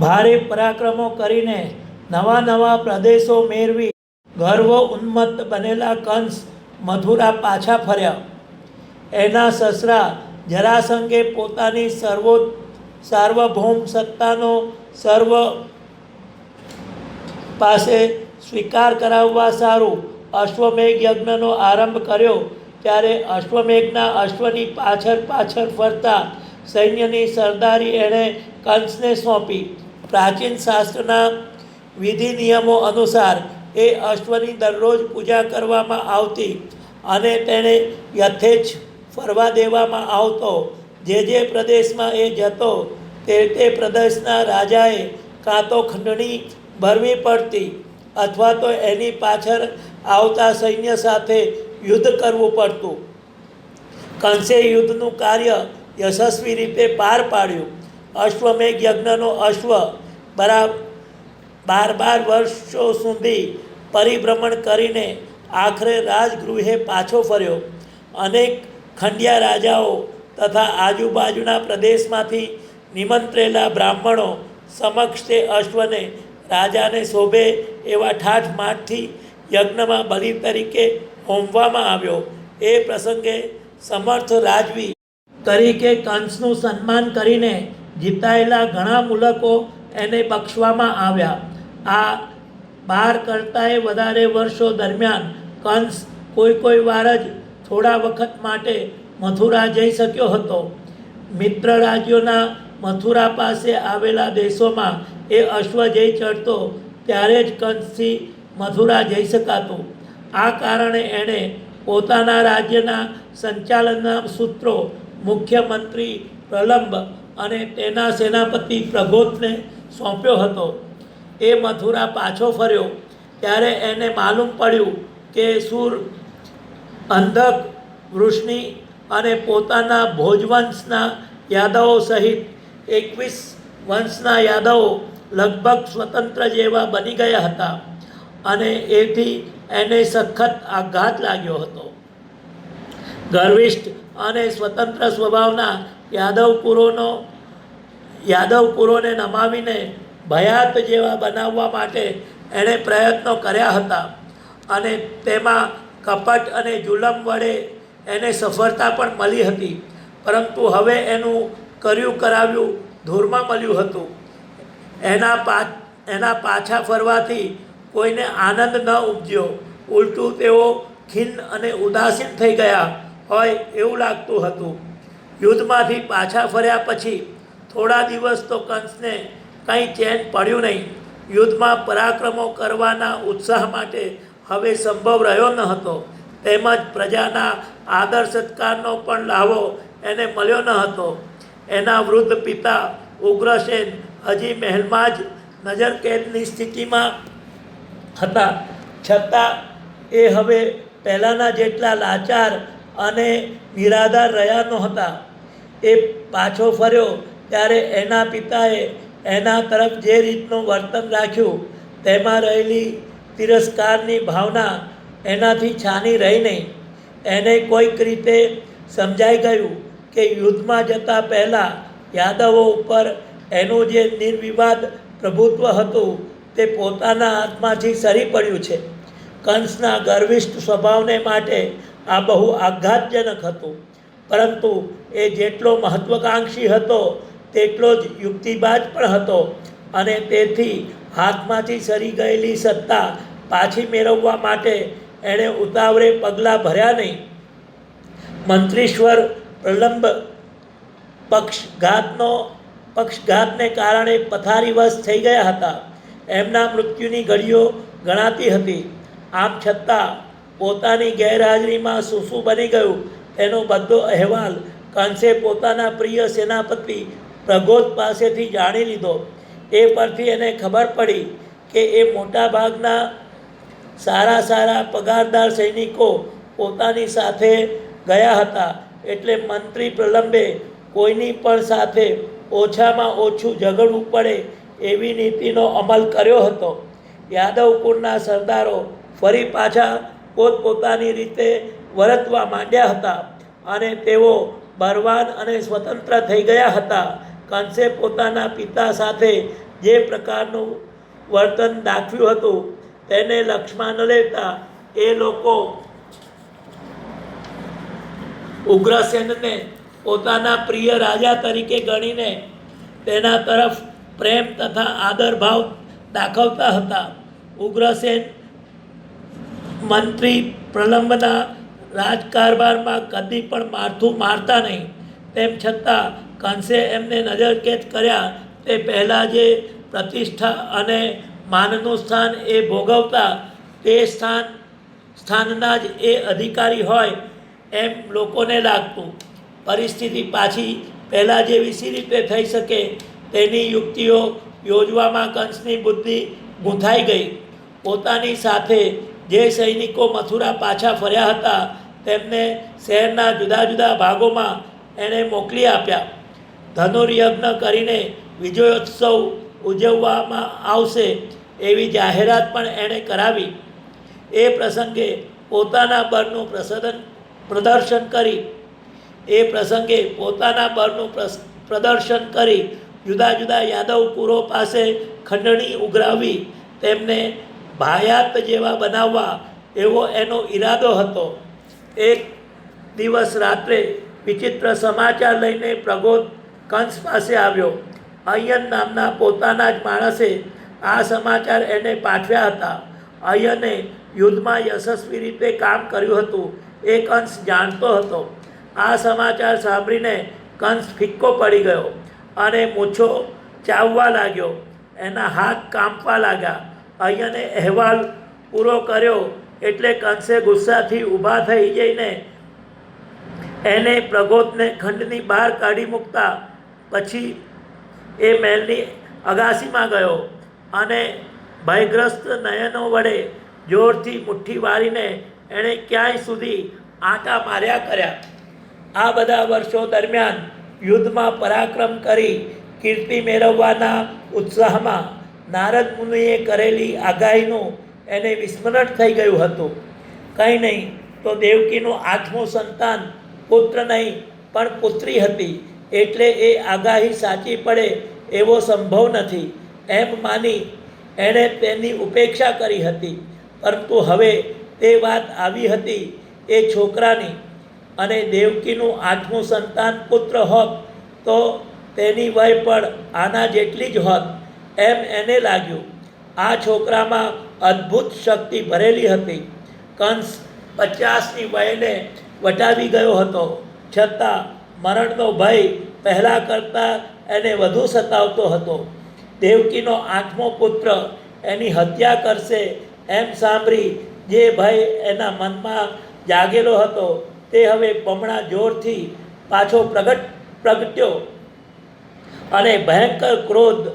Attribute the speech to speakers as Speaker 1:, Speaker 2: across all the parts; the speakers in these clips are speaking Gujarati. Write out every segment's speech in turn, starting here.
Speaker 1: ભારે પરાક્રમો કરીને નવા નવા પ્રદેશો મેળવી ગર્વ ઉન્મત્ત બનેલા કંસ મથુરા પાછા ફર્યા. એના સસરા જરાસંઘે પોતાની સર્વો સાર્વભૌમ સત્તાનો સર્વ પાસે સ્વીકાર કરાવવા સારું અશ્વમેઘ યજ્ઞનો આરંભ કર્યો, ત્યારે અશ્વમેઘના અશ્વની પાછળ પાછળ ફરતા સૈન્યની સરદારી એણે કંસને સોંપી. પ્રાચીન શાસ્ત્રના વિધિ નિયમો અનુસાર એ અશ્વની દરરોજ પૂજા કરવામાં આવતી અને તેને યથેચ્છ ફરવા દેવામાં આવતો. જે જે પ્રદેશમાં એ જતો, તે તે પ્રદેશના રાજાએ કાં તો ખંડણી ભરવી પડતી અથવા તો એની પાછળ આવતા સૈન્ય સાથે યુદ્ધ કરવું પડતું. કંસે યુદ્ધનું કાર્ય યશસ્વી રીતે પાર પાડ્યું. અશ્વમેઘ યજ્ઞનો અશ્વ બરાબર બાર બાર વર્ષો સુધી પરિભ્રમણ કરીને આખરે રાજગૃહે પાછો ફર્યો. અનેક ખંડિયા રાજાઓ તથા આજુબાજુના પ્રદેશમાંથી નિમંત્રેલા બ્રાહ્મણો સમક્ષ તે અશ્વને રાજાને શોભે એવા ઠાઠ માઠથી યજ્ઞમાં બલિ તરીકે હોમવામાં આવ્યો. એ પ્રસંગે સમર્થ રાજવી તરીકે કંસનું સન્માન કરીને જીતાયેલા ઘણા મુલકો એને બક્ષવામાં આવ્યા. આ બાર કરતાંય વધારે વર્ષો દરમિયાન કંસ કોઈ કોઈ વાર જ થોડા વખત માટે મથુરા જઈ શક્યો હતો. મિત્ર રાજ્યોના મથુરા પાસે આવેલા દેશોમાં એ અશ્વ જઈ ચડતો ત્યારે જ કંસથી મથુરા જઈ શકાતું. આ કારણે એણે પોતાના રાજ્યના સંચાલનના સૂત્રો મુખ્યમંત્રી પ્રલંબ અને તેના સેનાપતિ પ્રગોતને સોંપ્યો હતો. એ મથુરા પાછો ફર્યો, ત્યારે એને માલુમ પડ્યું કે સુર અંધક, વૃષ્ણિ અને પોતાના ભોજવંશના યાદવો સહિત એકવીસ વંશના યાદવો લગભગ સ્વતંત્ર જેવા બની ગયા હતા અને એથી એને સખત આઘાત લાગ્યો હતો. ગર્વિષ્ઠ અને સ્વતંત્ર સ્વભાવના યાદવ કુરોનો નમાવીને ભયાત જેવા બનાવવા માટે એણે પ્રયત્નો કર્યા હતા અને તેમાં કપટ અને જુલમ વડે એને સફળતા પણ મળી હતી. પરંતુ હવે એનું કર્યું કરાવ્યું ધૂળમાં મળ્યું હતું. એના પા, એના પાછા ફરવાથી કોઈને આનંદ ન ઉપજ્યો. ઉલટું તેઓ ખિન્ન અને ઉદાસીન થઈ ગયા. હોય એવું લાગતું હતું. યુદ્ધમાંથી પાછા ફર્યા પછી થોડા દિવસ તો કંસને કંઈ ચેન પડ્યું નહીં. યુદ્ધમાં પરાક્રમો કરવાના ઉત્સાહ માટે હવે સંભવ રહ્યો ન હતો. તેમજ પ્રજાના આદર સત્કારનો પણ લાવો એને મળ્યો ન હતો. એના વૃદ્ધ પિતા ઉગ્રસેન હજી મહેલમાં જ નજરકેદની સ્થિતિમાં હતા. છતાં એ હવે પહેલાંના જેટલા લાચાર અને નિરાધાર રહ્યા નહોતા. એ પાછો ફર્યો ત્યારે એના પિતાએ એના તરફ જે રીતનું વર્તન રાખ્યું, તેમાં રહેલી તિરસ્કારની ભાવના એનાથી છાની રહી નહીં. એને કોઈક રીતે સમજાઈ ગયું કે યુદ્ધમાં જતા પહેલાં યાદવો ઉપર એનું જે નિર્વિવાદ પ્રભુત્વ હતું, તે પોતાના હાથમાંથી સરી પડ્યું છે. કંસના ગર્વિષ્ઠ સ્વભાવને માટે આ બહુ આઘાતજનક હતું. પરંતુ એ જેટલો મહત્વકાંક્ષી હતો, તેટલો જ યુક્તિબાજ પણ હતો અને તેથી હાથમાંથી સરી ગયેલી સત્તા પાછી મેળવવા માટે એણે ઉતાવળે પગલાં ભર્યા નહીં. મંત્રીશ્વર પ્રલંબ પક્ષઘાતનો, પક્ષઘાતને કારણે પથારીવશ થઈ ગયા હતા. એમના મૃત્યુની ઘડીઓ ગણાતી હતી. આમ છતાં પોતાની ગેરહાજરીમાં શું બની ગયું એનો બધો અહેવાલ કંસે પોતાના પ્રિય સેનાપતિ પ્રગોદ પાસેથી જાણી લીધો. એ પરથી એને ખબર પડી કે એ મોટા ભાગના સારા સારા પગારદાર સૈનિકો પોતાની સાથે ગયા હતા. એટલે મંત્રી પ્રલંબે કોઈની પણ સાથે ઓછામાં ઓછું ઝઘડવું પડે એવી નીતિનો અમલ કર્યો હતો. યાદવ કુળના સરદારો ફરી પાછા પોતપોતાની રીતે વર્તવા માંડ્યા હતા અને તેઓ બરવાન અને સ્વતંત્ર થઈ ગયા હતા. કંસે પોતાના પિતા સાથે જે પ્રકારનું વર્તન દાખવ્યું હતું તેને લક્ષ્યમાં ન લેતા એ લોકો ઉગ્રસેનને પોતાના પ્રિય રાજા તરીકે ગણીને તેના તરફ પ્રેમ તથા આદરભાવ દાખવતા હતા. ઉગ્રસેન મંત્રી પ્રલંબના રાજકારભારમાં કદી પણ માથું મારતા નહીં. તેમ છતાં કંસે એમને નજરકેદ કર્યા તે પહેલાં જે પ્રતિષ્ઠા અને માનનું સ્થાન એ ભોગવતા તે સ્થાન, સ્થાનના જ એ અધિકારી હોય એમ લોકોને લાગતું. પરિસ્થિતિ પાછી પહેલાં જેવી સી રીતે થઈ શકે તેની યુક્તિઓ યોજવામાં કંસની બુદ્ધિ ગૂંથાઈ ગઈ. પોતાની સાથે જે સૈનિકો મથુરા પાછા ફર્યા હતા તેમને શહેરના જુદા જુદા ભાગોમાં એણે મોકલી આપ્યા. ધનુર્યજ્ઞ કરીને વિજયોત્સવ ઉજવવામાં આવશે એવી જાહેરાત પણ એણે કરાવી. એ પ્રસંગે પોતાના બળનું પ્રસદન, પ્રદર્શન કરી. એ પ્રસંગે પોતાના બળનું પ્રદર્શન કરી જુદા જુદા યાદવ પુરો પાસે ખંડણી ઉઘરાવી તેમને ભાયાત જેવા બનાવવા એવો એનો ઈરાદો હતો. એક દિવસ રાત્રે વિચિત્ર સમાચાર લઈને પ્રગોદ કંસ પાસે આવ્યો. અયન નામના પોતાના જ માણસે આ સમાચાર એને પાઠવ્યા હતા. અયને યુદ્ધમાં યશસ્વી રીતે કામ કર્યું હતું, એ કંસ જાણતો હતો. આ સમાચાર સાંભળીને કંસ ફિક્કો પડી ગયો અને મૂછો ચાવવા લાગ્યો. એના હાથ કાંપવા લાગ્યા. અયને અહેવાલ પૂરો કર્યો એટલે કંસે ગુસ્સાથી ઊભા થઈ જઈને એને પ્રગોતને ખંડની બહાર કાઢી મૂકતા. પછી એ મહેલની અગાસીમાં ગયો અને ભયગ્રસ્ત નયનો વડે જોરથી મુઠ્ઠી વાળીને એણે ક્યાંય સુધી આંટા માર્યા કર્યા. આ બધા વર્ષો દરમિયાન યુદ્ધમાં પરાક્રમ કરી કીર્તિ મેળવવાના ઉત્સાહમાં નારદ મુનિએ કરેલી આગાહીનું એને વિસ્મરણ થઈ ગયું હતું. કંઈ નહીં, તો દેવકીનું આઠમું સંતાન પુત્ર નહીં, પણ પુત્રી હતી. એટલે એ આગાહી સાચી પડે એવો સંભવ નથી. એમ માની એણે તેની ઉપેક્ષા કરી હતી. પરંતુ હવે તે વાત આવી હતી એ છોકરાની. અને દેવકીનું આઠમું સંતાન પુત્ર હોત, તો તેની વય પણ આના જેટલી જ હોત, એમ એને લાગ્યું. આ છોકરામાં અદ્ભુત શક્તિ ભરેલી હતી. કંસ પચાસની વયને વટાવી ગયો હતો. છતાં મરણનો ભય પહેલાં કરતાં એને વધુ સતાવતો હતો. દેવકીનો આઠમો પુત્ર એની હત્યા કરશે એમ સાંભળી જે ભય એના મનમાં જાગેલો હતો તે હવે બમણા જોરથી પાછો પ્રગટ પ્રગટ્યો અને ભયંકર ક્રોધ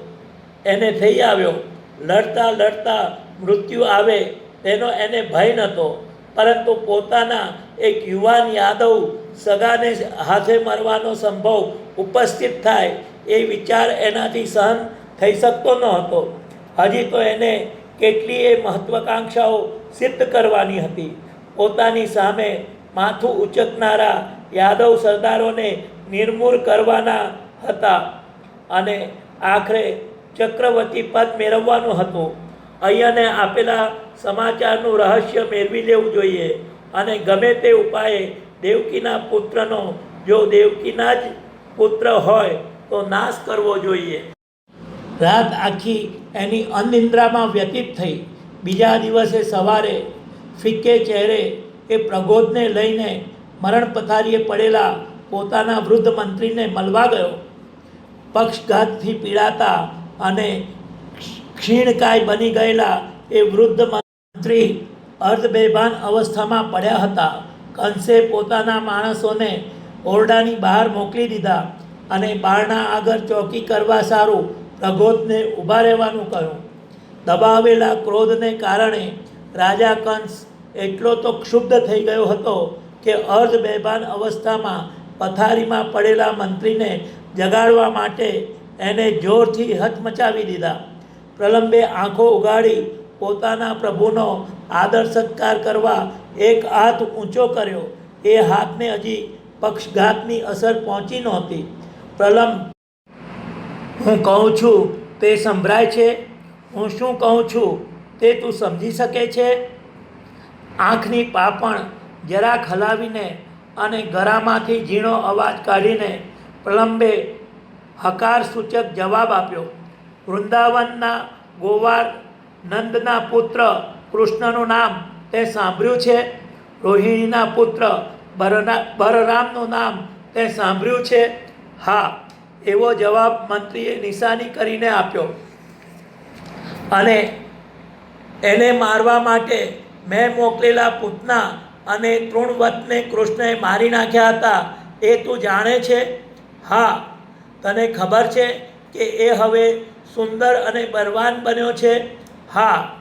Speaker 1: એને થઈ આવ્યો. લડતા લડતા મૃત્યુ આવે તેનો એને ભય નહોતો પરંતુ પોતાના એક યુવાન યાદવ સગાને હાથે મરવાનો સંભવ ઉપસ્થિત થાય એ વિચાર એનાથી સહન થઈ શકતો ન હતો. હજી તો એને કેટલીય મહત્વાકાંક્ષાઓ સિદ્ધ કરવાની હતી. પોતાની સામે માથું ઉચકનારા યાદવ સરદારોને નિર્મૂળ કરવાના હતા અને આખરે ચક્રવર્તી પદ મેળવવાનું હતું. અહીંયાને આપેલા સમાચારનું રહસ્ય મેળવી લેવું જોઈએ. અને ગમે તે ઉપાયે દેવકીના પુત્રનો, જો દેવકીના જ પુત્ર હોય, તો નાશ કરવો જોઈએ. રાત આખી એની અનિંદ્રામાં વ્યતીત થઈ. બીજા દિવસે સવારે ફિક્કે ચહેરે એ પ્રગોદને લઈને મરણ પથારીએ પડેલા પોતાના વૃદ્ધ મંત્રીને મળવા ગયો. પક્ષઘાતથી પીડાતા અને ક્ષીણકાય બની ગયેલા એ વૃદ્ધ મંત્રી અર્ધબેભાન અવસ્થામાં પડ્યા હતા. કંસે પોતાના માણસોને ઓરડાની બહાર મોકલી દીધા અને બારણા આગળ ચોકી કરવા સારું પ્રગોતને ઊભા રહેવાનું કહ્યું. દબાવેલા ક્રોધને કારણે રાજા કંસ એટલો તો ક્ષુબ્ધ થઈ ગયો હતો કે અર્ધ બેભાન અવસ્થામાં પથારીમાં પડેલા મંત્રીને જગાડવા માટે એને જોરથી હચમચાવી દીધા. પ્રલંબે આંખો ઉગાડી પોતાના પ્રભુનો આદર સત્કાર કરવા એક હાથ ઊંચો કર્યો. એ હાથને હજી પક્ષઘાતની અસર પહોંચી નહોતી. પ્રલંબ, હું કહું છું, તે સંભળાય છે? હું શું કહું છું, તે તું સમજી શકે છે? આંખની પાપણ જરાક હલાવીને અને ગરામાંથી ઝીણો અવાજ કાઢીને પ્રલંબે હકાર સૂચક જવાબ આપ્યો. વૃંદાવનના ગોવાર નંદના પુત્ર કૃષ્ણનું નામ તે સાંભળ્યું છે. રોહિણીના પુત્ર બરના, બરરામનું નામ તે સાંભળ્યું છે. હા, એવો જવાબ મંત્રીએ નિશાની કરીને આપ્યો. અને એને મારવા માટે મેં મોકલેલા પૂતના અને તૃણવતને કૃષ્ણએ મારી નાખ્યા હતા. એ તું જાણે છે? હા, તને ખબર છે કે એ હવે સુંદર અને બળવાન બન્યો છે. હા,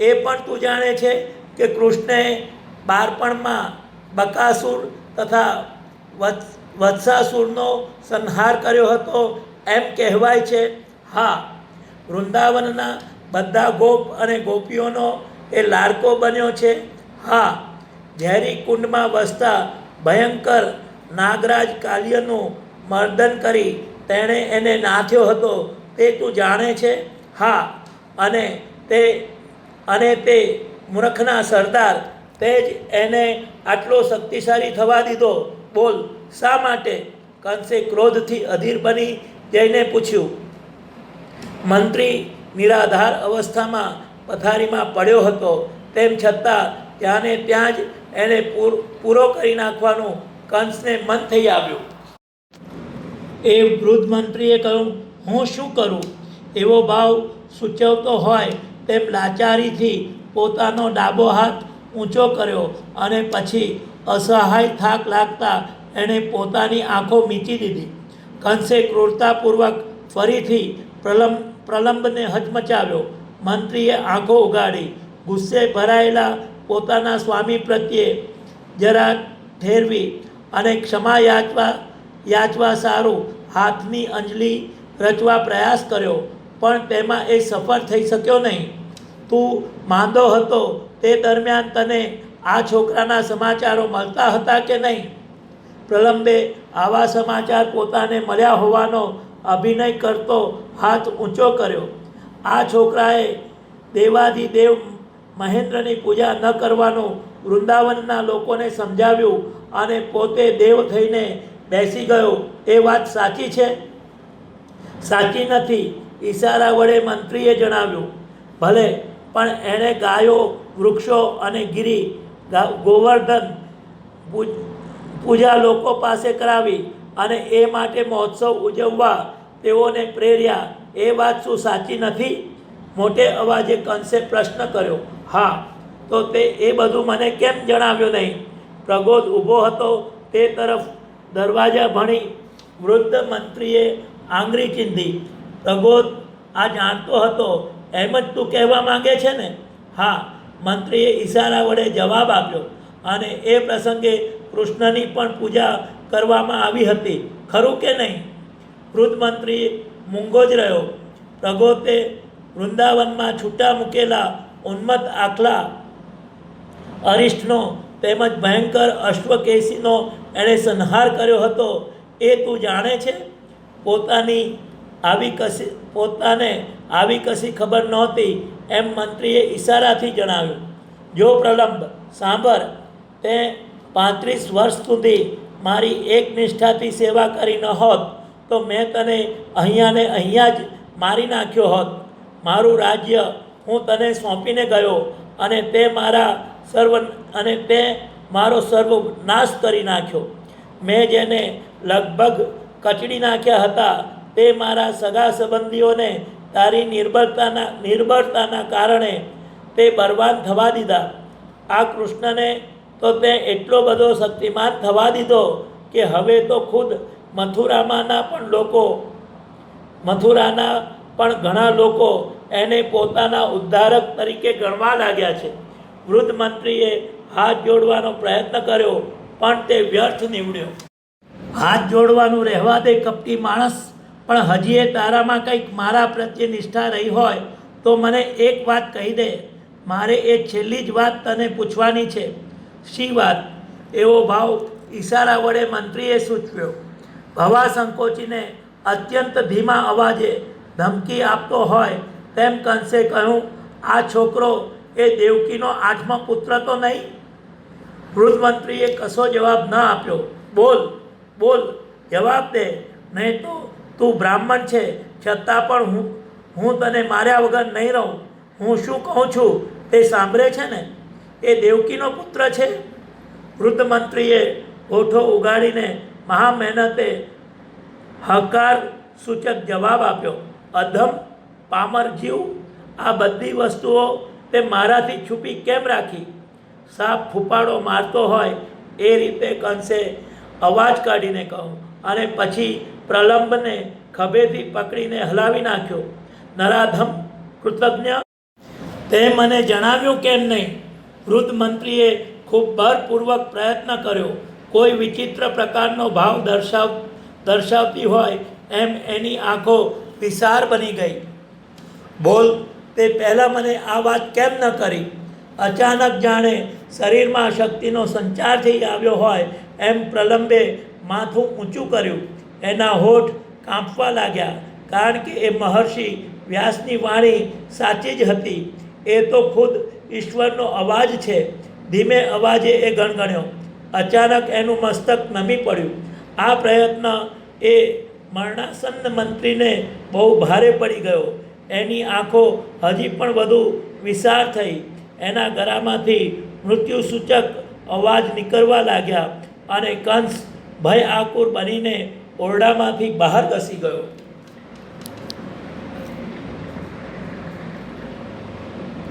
Speaker 1: એ પણ તું જાણે છે કે કૃષ્ણએ બાળપણમાં બકાસુર તથા વત્સ, વત્સાસુરનો સંહાર કર્યો હતો એમ કહેવાય છે. હા, વૃંદાવનના બધા ગોપ અને ગોપીઓનો એ લાડકો બન્યો છે. હા, ઝેરી કુંડમાં વસતા ભયંકર નાગરાજ કાલ્યનું મર્દન કરી તેણે એને નાથ્યો હતો. તે તું જાણે છે? હા. અને તે અને તે મૂર્ખના સરદાર, તે જ એને આટલો શક્તિશાળી થવા દીધો. બોલ, શા માટે? કંસે ક્રોધથી અધીર બની જઈને પૂછ્યું. મંત્રી નિરાધાર અવસ્થામાં પથારીમાં પડ્યો હતો. તેમ છતાં ત્યાંને ત્યાં જ એને પૂર, પૂરો કરી નાખવાનું કંસને મન થઈ આવ્યું. એ વૃદ્ધ મંત્રીએ કહ્યું હું શું કરું? એવો ભાવ સૂચવતો હોય તેમ લાચારીથી પોતાનો ડાબો હાથ ઊંચો કર્યો અને પછી અસહાય થાક લાગતા એણે પોતાની આંખો મીચી દીધી. કંસે ક્રૂરતાપૂર્વક ફરીથી પ્રલંબ, પ્રલંબને હચમચાવ્યો. મંત્રીએ આંખો ઉગાડી. ગુસ્સે ભરાયેલા પોતાના સ્વામી પ્રત્યે જરા ઠેરવી અને ક્ષમા યાચવા યાચવા સારું હાથની અંજલિ રચવા પ્રયાસ કર્યો, પણ તેમાં એ સફળ થઈ શક્યો નહીં. તું માંદો હતો, તે દરમિયાન તને આ છોકરાના સમાચારો મળતા હતા કે નહીં? પ્રલંબે આવા સમાચાર પોતાને મળ્યા હોવાનો અભિનય કરતો હાથ ઊંચો કર્યો. આ છોકરાએ દેવાધિદેવ મહેન્દ્રની પૂજા ન કરવાનું વૃંદાવનના લોકોને સમજાવ્યું અને પોતે દેવ થઈને બેસી ગયો. એ વાત સાચી છે? સાચી નથી. ઈશારા વડે મંત્રીએ જણાવ્યું, ભલે, પણ એણે ગાયો, વૃક્ષો અને ગિરી ગોવર્ધન પૂજ- લોકો પાસે કરાવી અને એ માટે મહોત્સવ ઉજવવા તેઓને પ્રેર્યા. એ વાત શું સાચી નથી? મોટે અવાજે કંસે પ્રશ્ન કર્યો, હા, તો તે એ બધું મને કેમ જણાવ્યું નહીં? પ્રગોદ ઊભો હતો, તે તરફ દરવાજા ભણી વૃદ્ધ મંત્રીએ આંગળી ચીંધી. પ્રગોદ આ જાણતો હતો. એમ જ તું કહેવા માંગે છે ને? હા. મંત્રીએ ઈશારા વડે જવાબ આપ્યો અને એ પ્રસંગે કૃષ્ણની પણ પૂજા કરવામાં આવી હતી. ખરું કે નહીં? વૃદ્ધ મંત્રી મૂંગો જ રહ્યો. પ્રગોતે વૃંદાવનમાં છૂટા મૂકેલા ઉન્મત્ત આખલા અરિષ્ઠનો તેમજ ભયંકર અશ્વકેશીનો એણે સંહાર કર્યો હતો. એ તું જાણે છે? પોતાની આવી કશી, પોતાને આવી કશી ખબર નહોતી એમ મંત્રીએ ઈશારાથી જણાવ્યું. જો પ્રલંબ, સાંભળ, તે પાંત્રીસ વર્ષ સુધી મારી એક નિષ્ઠાથી સેવા કરી ન હોત, તો મેં તને અહીંયા ને અહીંયા જ મારી નાખ્યો હોત. મારું રાજ્ય હું તને સોંપીને ગયો અને તે મારા સર્વ, અને તે મારો સર્વ નાશ કરી નાખ્યો. મેં જેને લગભગ કચડી નાખ્યા હતા. તે મારા સગા સંબંધીઓને તારી નિર્બળતાના નિર્બળતાના કારણે તે બરબાદ થવા દીધા. આ કૃષ્ણને તો તે એટલો બધો શક્તિમાન થવા દીધો કે હવે તો ખુદ મથુરામાંના પણ લોકો, મથુરાના પણ ઘણા લોકો એને પોતાના ઉદ્ધારક તરીકે ગણવા લાગ્યા છે. વૃદ્ધ મંત્રીએ હાથ જોડવાનો પ્રયત્ન કર્યો, પણ તે વ્યર્થ નીવડ્યો. હાથ જોડવાનું રહેવા દે કપટી માણસ, પણ હજી એ તારામાં કંઈક મારા પ્રત્યે નિષ્ઠા રહી હોય, તો મને એક વાત કહી દે. મારે એ છેલ્લી જ વાત તને પૂછવાની છે. શી વાત? એવો ભાવ ઈશારા વડે મંત્રીએ સૂચવ્યો. ભવા સંકોચીને અત્યંત ધીમા અવાજે ધમકી આપતો હોય તેમ કંસે કહ્યું, આ છોકરો એ દેવકીનો આઠમો પુત્ર તો નહીં? વૃદ્ધ મંત્રીએ કશો જવાબ ન આપ્યો. બોલ. બોલ, જવાબ દે. નહીં તો તું બ્રાહ્મણ છે, છતાં પણ હું હું તને માર્યા વગર નહીં રહું. હું શું કહું છું તે સાંભળે છે ને? એ દેવકીનો પુત્ર છે? વૃદ્ધ મંત્રીએ ઓઠો ઉગાડીને મહા મહેનતે હકાર સૂચક જવાબ આપ્યો. અધમ, પામર જીવ, આ બધી વસ્તુઓ તે મારાથી છુપી કેમ રાખી? સાપ ફૂફાડો મારતો હોય એ રીતે કંસે અવાજ કાઢીને કહો. અને પછી પ્રલંબને ખભેથી પકડીને હલાવી નાખ્યો. નરાધમ, કૃતજ્ઞ. તે મને જણાવ્યું કેમ નહીં? વૃદ્ધ મંત્રીએ ખૂબ ભરપૂર્વક પ્રયત્ન કર્યો. કોઈ વિચિત્ર પ્રકારનો ભાવ દર્શાવ, દર્શાવતી હોય એમ એની આંખો વિસાર બની ગઈ. બોલ, તે પહેલાં મને આ વાત કેમ ન કરી? અચાનક જાણે શરીરમાં શક્તિનો સંચાર થઈ આવ્યો હોય એમ પ્રલંબે માથું ઊંચું કર્યું. એના હોઠ કાંપવા લાગ્યા, કારણ કે એ મહર્ષિ વ્યાસની વાણી સાચી જ હતી. એ તો ખુદ ઈશ્વરનો અવાજ છે. ધીમે અવાજે એ ગણગણ્યો. અચાનક એનું મસ્તક નમી પડ્યું. આ પ્રયત્ન એ મરણાસન્ન મંત્રીને બહુ ભારે પડી ગયો. એની આંખો હજી પણ વધુ વિસાર થઈ. એના ગરામાંથી મૃત્યુસૂચક અવાજ નીકળવા લાગ્યા. અને કંસ ભય આકુર બનીને ઓરડામાંથી બહાર ઘસી ગયો.